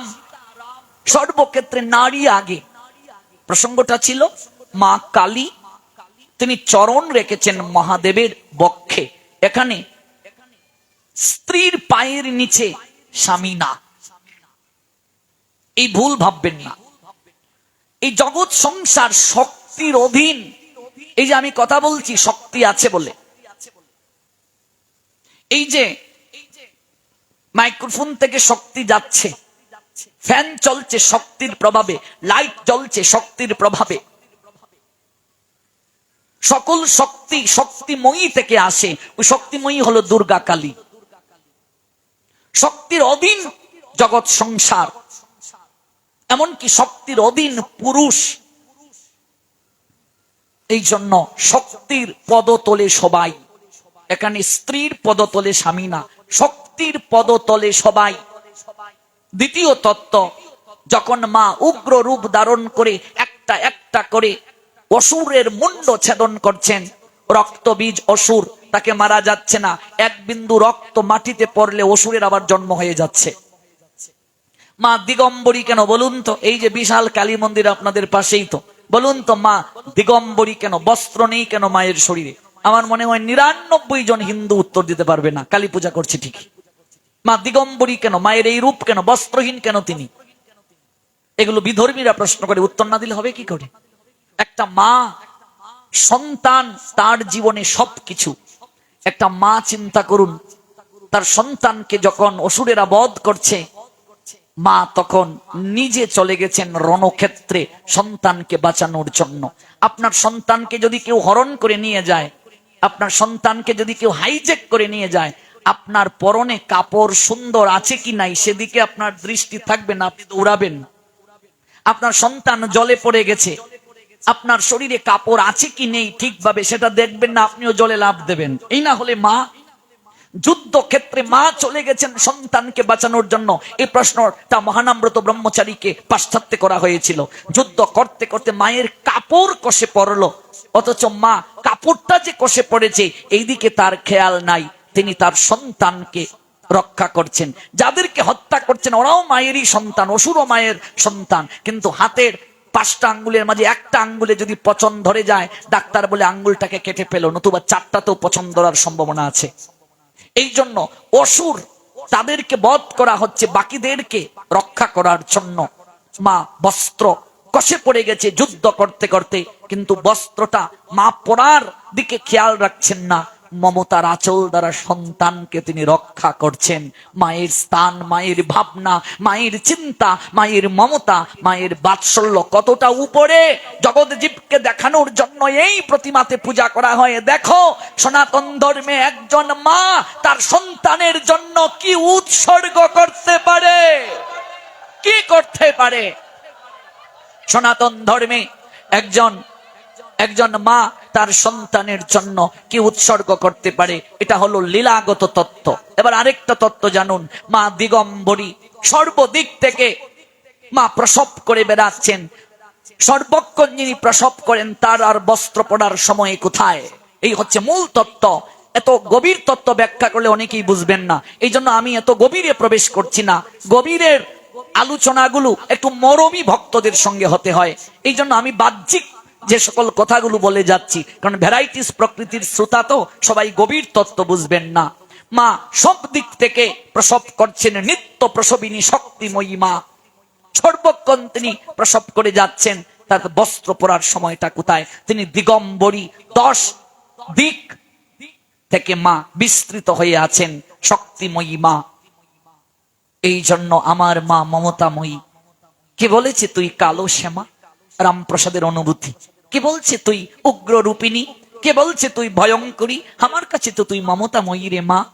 রাম সর্বক্ষেত্রে নারী আগে। প্রসঙ্গটা ছিল মা কালী। তিনি চরণ রেখেছেন মহাদেবের বক্ষে। এখানে স্ত্রীর পায়ের নিচে স্বামী না। এই ভুল ভাববেন না। এই জগৎ সংসার শক্তির অধীন। এই যে আমি কথা বলছি, শক্তি আছে বলে। এই যে মাইক্রোফোন থেকে শক্তি যাচ্ছে। ফ্যান চলছে শক্তির প্রভাবে, লাইট জ্বলছে শক্তির প্রভাবে। সকল শক্তি শক্তিময়ী থেকে আসে, ওই শক্তিময়ী হলো দুর্গা কালী। শক্তির অধীন জগৎ সংসার, এমনকি শক্তির অধীন পুরুষ। এই জন্য শক্তির পদতলে সবাই। এখানে স্ত্রীর পদতলে স্বামী না, শক্তির পদতলে সবাই। দ্বিতীয় তত্ত্ব, যখন মা উগ্র রূপ ধারণ করে একটা একটা করে অসুরের মুন্ড ছেদন করছেন, রক্তবীজ অসুর, তাকে মারা যাচ্ছে না। এক বিন্দু রক্ত মাটিতে পড়লে অসুরের আবার জন্ম হয়ে যাচ্ছে। মা দিগম্বরী কেন? বলুন তো, এই যে বিশাল কালী মন্দির আপনাদের পাশেই তো। বলুন তো, মা দিগম্বরী কেন? বস্ত্র নেই কেন মায়ের শরীরে? আমার মনে হয় নিরানব্বই জন হিন্দু উত্তর দিতে পারবে না। কালী পূজা করছে ঠিকই। মা দিগম্বরী কেন, মায়ের এই রূপ কেন, বস্ত্রহীন কেন তিনি? এগুলো বিধর্মীরা প্রশ্ন করে, উত্তর না দিলে হবে কি করে? একটা মা, সন্তান তার জীবনে সবকিছু। একটা মা চিন্তা করুন, তার সন্তানকে যখন অসুরেরা বধ করছে, মা তখন নিজে চলে গেছেন রণক্ষেত্রে সন্তানকে বাঁচানোর জন্য। আপনার সন্তানকে যদি কেউ হরণ করে নিয়ে যায়, আপনার সন্তানকে যদি কেউ হাইজেক করে নিয়ে যায় আপনার পরনে কাপড় সুন্দর আছে কি নাই? সেদিকে আপনার দৃষ্টি থাকবে না, আপনি দৌড়াবেন। আপনার সন্তান জলে পড়ে গেছে। আপনার শরীরে কাপড় আছে কি নেই? ঠিকভাবে সেটা দেখবেন না, আপনিও জলে লাভ দেবেন। এই না হলে মা যুদ্ধ ক্ষেত্রে মা চলে গেছেন সন্তানকে বাঁচানোর জন্য। এই প্রশ্নটা মহানাম্রত ব্রহ্মচারীকে পাশ্চাত্যে করা হয়েছিল। যুদ্ধ করতে করতে মায়ের কাপড় কষে পড়ল। অথচ মা কাপড়টা যে কষে পড়েছে, এইদিকে তার খেয়াল নাই। তিনি তার সন্তানকে রক্ষা করছেন। যাদেরকে হত্যা করছেন, ওরাও মায়েরই সন্তান, অসুরও মায়ের সন্তান। কিন্তু হাতের পাঁচটা আঙ্গুলের মাঝে একটা আঙ্গুলে যদি পচন ধরে যায়, ডাক্তার বলে আঙ্গুলটাকে কেটে পেল নতুবা চারটাতেও পচন ধরার সম্ভাবনা আছে। এই জন্য অসুর তাদেরকে বধ করা হচ্ছে বাকিদেরকে রক্ষা করার জন্য। মা, বস্ত্র কষে পড়ে গেছে যুদ্ধ করতে করতে, কিন্তু বস্ত্রটা মা পড়ার দিকে খেয়াল রাখছেন না। মমতার আচল দ্বারা সন্তানকে তিনি রক্ষা করছেন। মায়ের স্থান, মায়ের ভাবনা, মায়ের চিন্তা, মায়ের মমতা, মায়ের বাৎসল্য কতটা উপরে? জগৎ দেখানোর জন্য এই প্রতিমাতে পূজা করা হয়। দেখো, সনাতন ধর্মে একজন মা তার সন্তানের জন্য কি উৎসর্গ করতে পারে? কি করতে পারে? সনাতন ধর্মে একজন একজন মা তার সন্তানের জন্য কি উৎসর্গ করতে পারে, এটা হলো লীলাগত তত্ত্ব। এবার আরেকটা তত্ত্ব জানুন, মা দিগম্বরী সর্বদিক থেকে মা প্রসব করে বেড়াচ্ছেন। সর্বক্ষণ যিনি প্রসব করেন তার আর বস্ত্র পড়ার সময় কোথায়? এই হচ্ছে মূল তত্ত্ব। এত গভীর তত্ত্ব ব্যাখ্যা করলে অনেকেই বুঝবেন না। এই জন্য আমি এত গভীরে প্রবেশ করছি না। গভীরের আলোচনাগুলো একটু মরমী ভক্তদের সঙ্গে হতে হয়। এই জন্য আমি বাহ্যিক যে সকল কথাগুলো বলে যাচ্ছি, কারণ ভ্যারাইটিস প্রকৃতির শ্রোতা তো সবাই গভীর তত্ত্ব বুঝবেন না। মা, সব দিক থেকে প্রসব করছেন নিত্য প্রসবিনী শক্তিময়ী মা। সর্বক্ষণ তিনি প্রসব করে যাচ্ছেন, তার বস্ত্র পরার সময়টা কোথায়? তিনি দিগম্বরী দশ দিক থেকে মা বিস্তৃত হয়ে আছেন, শক্তিময়ী মা। এই জন্য আমার মা মমতাময়ী। কে বলেছে তুই কালো শ্যামা? রামপ্রসাদের অনুভূতি। কে বলছে তুই উগ্র রূপিনী কে বলছে তুই ভয়ঙ্করী? আমার কাছে তো তুই মমতাময়ী রে মা।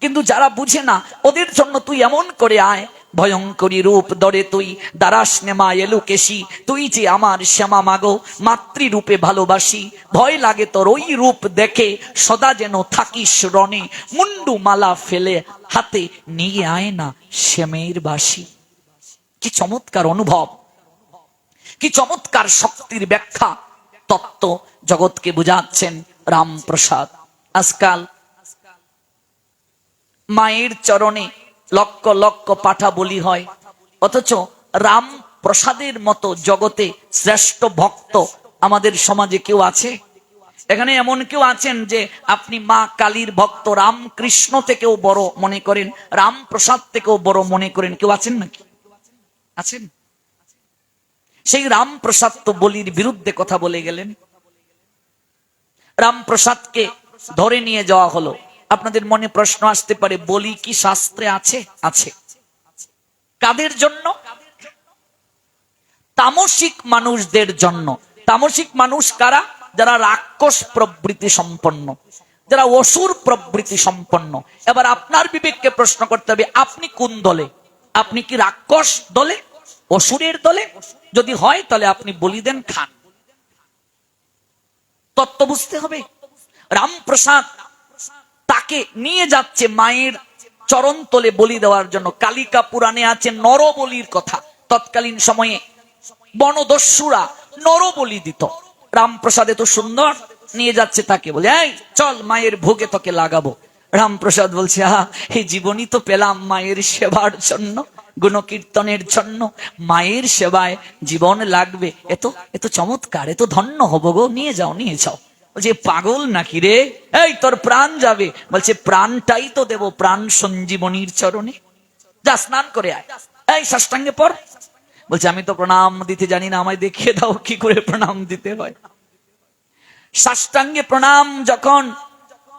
কিন্তু যারা বুঝে না, ওদের জন্য তুই এমন করে আয়। ভয়ঙ্করী রূপ দরে তুই দারাস নেমা এলু কেশি। তুই যে আমার শ্যামা মাগো, মাতৃরূপে ভালোবাসি। ভয় লাগে তোর ওই রূপ দেখে, সদা যেন থাকিস রণে। মুন্ডু মালা ফেলে হাতে নিয়ে আয় না শ্যামের বাসি। কি চমৎকার অনুভব। কি চমৎকার শক্তির ব্যাখ্যা? তত্ত্ব জগৎকে বুঝাচ্ছেন রামপ্রসাদ। আজকাল মায়ের চরণে লক্ষ লক্ষ পাঠা বলি হয়। অথচ রাম প্রসাদের মতো জগতে শ্রেষ্ঠ ভক্ত আমাদের সমাজে কেউ আছে? এখানে এমন কেউ আছেন যে আপনি মা কালীর ভক্ত, রামকৃষ্ণ থেকেও বড় মনে করেন রাম প্রসাদ থেকেও বড় মনে করেন। কেউ আছেন নাকি? আছেন? সেই রামপ্রসাদ তো বলির বিরুদ্ধে কথা বলে গেলেন। রামপ্রসাদকে ধরে নিয়ে যাওয়া হলো। আপনাদের মনে প্রশ্ন আসতে পারে, বলি কি শাস্ত্রে আছে? আছে। কাদের জন্য? তামসিক মানুষদের জন্য। তামসিক মানুষ কারা? যারা রাক্ষস প্রবৃতি সম্পন্ন, যারা অসুর প্রবৃতি সম্পন্ন। এবার আপনার বিবেককে প্রশ্ন করতে হবে, আপনি কোন দলে? আপনি কি রাক্ষস দলে? অসুরের দলে যদি হয়, তাহলে আপনি বলি দেন খান। তত্ত্ব বুঝতে হবে। রামপ্রসাদ তাকে নিয়ে যাচ্ছে মায়ের চরণ তলে বলি দেওয়ার জন্য। কালিকা পুরাণে আছে নরবলির কথা। তৎকালীন সময়ে বনদস্যুরা নরবলি দিত। রামপ্রসাদ এত সুন্দর নিয়ে যাচ্ছে তাকে বলে, এই, চল মায়ের ভোগে তোকে লাগাবো। রামপ্রসাদ বলছে, আহা, এই জীবনই তো পেলাম মায়ের সেবার জন্য। গুণকীর্তনের জন্য মায়ের সেবায় জীবন লাগবে। এত এত চমৎকার, এত ধন্য হব গো। নিয়ে যাও নিয়ে যাও। বলছে, পাগল নাকি রে? এই, তোর প্রাণ যাবে। বলছে, প্রাণটাই তো দেব প্রাণ সঞ্জীবনীর চরণে। যা, স্নান করে আয়। এই, সাষ্টাঙ্গে পর বলছে, আমি তো প্রণাম দিতে জানি না, আমায় দেখিয়ে দাও কি করে প্রণাম দিতে হয়। সাষ্টাঙ্গে প্রণাম যখন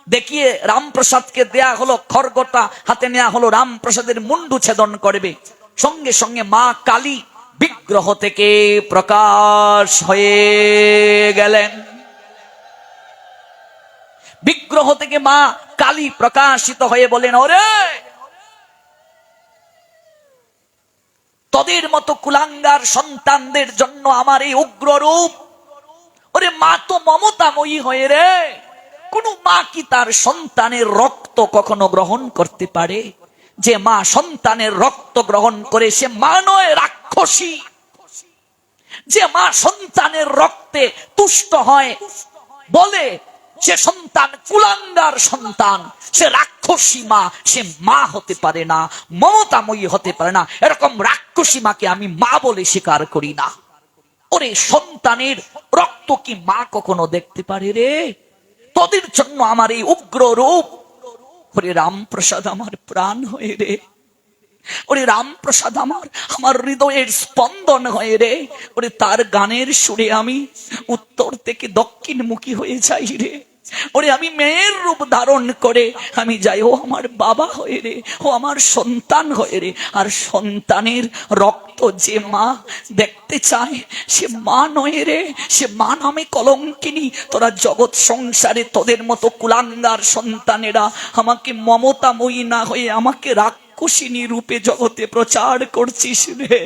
দেখিয়ে রামপ্রসাদকে দেয়া হলো খড়গটা, হাতে নেওয়া হলো রামপ্রসাদের মুন্ডু ছেদন করবে। সঙ্গে সঙ্গে মা কালী বিগ্রহ থেকে প্রকাশ হয়ে গেলেন। বিগ্রহ থেকে মা কালী প্রকাশিত হয়ে বলেন, ওরে! তোদের মতো কুলাঙ্গার সন্তানদের জন্য আমার এই উগ্র রূপ ওরে মা তো মমতাময়ী হয়ে রে। কোন মা কি তার সন্তানের রক্ত কখনো গ্রহণ করতে পারে? যে মা সন্তানের রক্ত গ্রহণ করে, সে মা নয়, রাক্ষসী। যে মা সন্তানের রক্তে তুষ্ট হয়, বলে, সে সন্তান কুলাঙ্গার সন্তান, সে রাক্ষসী মা, সে মা হতে পারে না, মমতাময়ী হতে পারে না, এরকম রাক্ষসী মাকে আমি মা বলে স্বীকার করি না। ওরে সন্তানের রক্ত কি মা কখনো দেখতে পারে রে? তোদের জন্য আমার এই উগ্র রূপ। ওরে রামপ্রসাদ আমার প্রাণ হয়ে রে। ওরে রামপ্রসাদ আমার আমার হৃদয়ের স্পন্দন হয়ে রে। ওরে তার গানের সুরে আমি উত্তর থেকে দক্ষিণ মুখী হয়ে যাই রে। ওরে আমি মেয়ের রূপ ধারণ করে আমি যাই, ও আমার বাবা হয়ে রে, ও আমার সন্তান হয়ে রে। আর সন্তানের রক্ত যে মা দেখতে চায়, সে মা নয় রে, সে মা নামে কলঙ্কিনী। তোরা জগৎ সংসারে তোদের মতো কুলাঙ্গার সন্তানেরা আমাকে মমতাময়ী না হয়ে আমাকে রাক্ষসিনী রূপে জগতে প্রচার করছিস রে।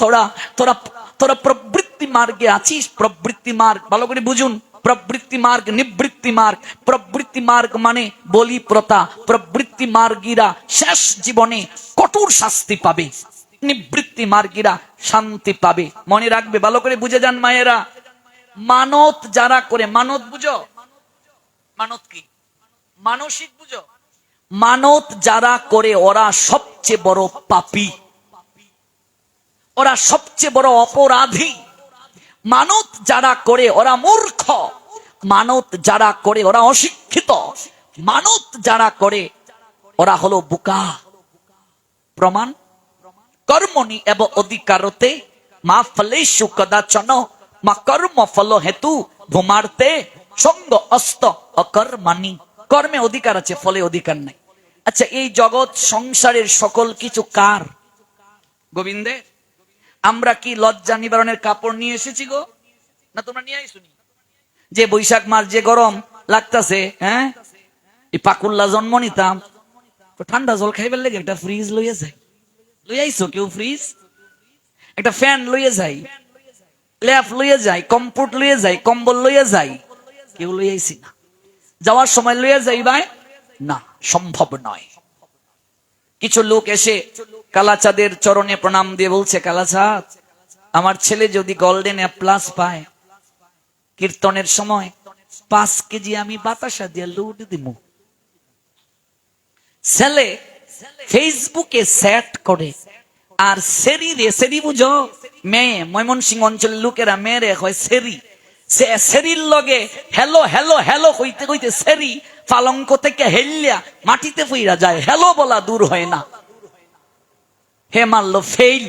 তোরা তোরা তোরা প্রবৃত্তি মার্গে আছিস, প্রবৃত্তি মার্গ, ভালো করে বুঝুন। প্রবৃত্তি মার্গ, নিবৃত্তি মার্গ, প্রবৃত্তি মার্গ মানে বলি প্রথা প্রবৃত্তি মার্গীরা শেষ জীবনে কঠোর শাস্তি পাবে। নিবৃত্তি মার্গীরা শান্তি পাবে। মনে রাখবে, ভালো করে বুঝে যান মায়েরা। মানত যারা করে, মানত বুঝো? মানত কি? মানসিক বুঝো? মানত যারা করে, ওরা সবচেয়ে বড় পাপী। ওরা সবচেয়ে বড় অপরাধী। মানত যারা করে ওরা মূর্খ। মানত যারা করে ওরা অশিক্ষিত। মানত যারা করে ওরা হলো বুকা। প্রমাণ? কর্মণি এব অধিকারতে, মা ফলেশু কদাচন মা কর্ম ফল হেতু ভূমার্তে, সঙ্গ অস্ত অকর্মানি কর্মে অধিকার আছে, ফলে অধিকার নাই। আচ্ছা এই জগৎ সংসারের সকল কিছু কার? গোবিন্দে? আমরা কি লজ্জা নিবারণের কাপড় নিয়ে এসেছি গো? না তোমরা নিয়ে আইসুনি যে বৈশাখ মাস যে গরম লাগতাছে হ্যাঁ? এই পাকুল্লা জন্ম নিতাম। ঠান্ডা জল খাইবার লেগে একটা ফ্রিজ লইয়া যাই। লই আইসো কেউ ফ্রিজ একটা ফ্যান লইয়া যাই। ল্যাপ লইয়া যাই কম্পুট লইয়া যাই, কম্বল লইয়া যাই। কেউ লই আইসি না। যাওয়ার সময় লইয়া যাই ভাই না, সম্ভব নয়। কিছু লোক এসে কালাচাঁদের চরণে প্রণাম দিয়ে বলছে কালাচাঁদ আমার ছেলে যদি গোল্ডেন প্লাস পায়, কীর্তনের সময় পাঁচ কেজি আমি বাতাসা দিয়ে লুট দিব ছেলে ফেসবুকে সেট করে আর সেরি রে, সেরি বুঝো? মেয়ে ময়মনসিং অঞ্চলের লোকেরা মেয়েরে হয় সেরি। সে সেরির লগে হ্যালো হ্যালো হ্যালো কইতে কইতে সেরি পালঙ্ক থেকে হেললিয়া মাটিতে ফইরা যায়। হ্যালো বলা দূর হয় না। হে মারলো ফেইল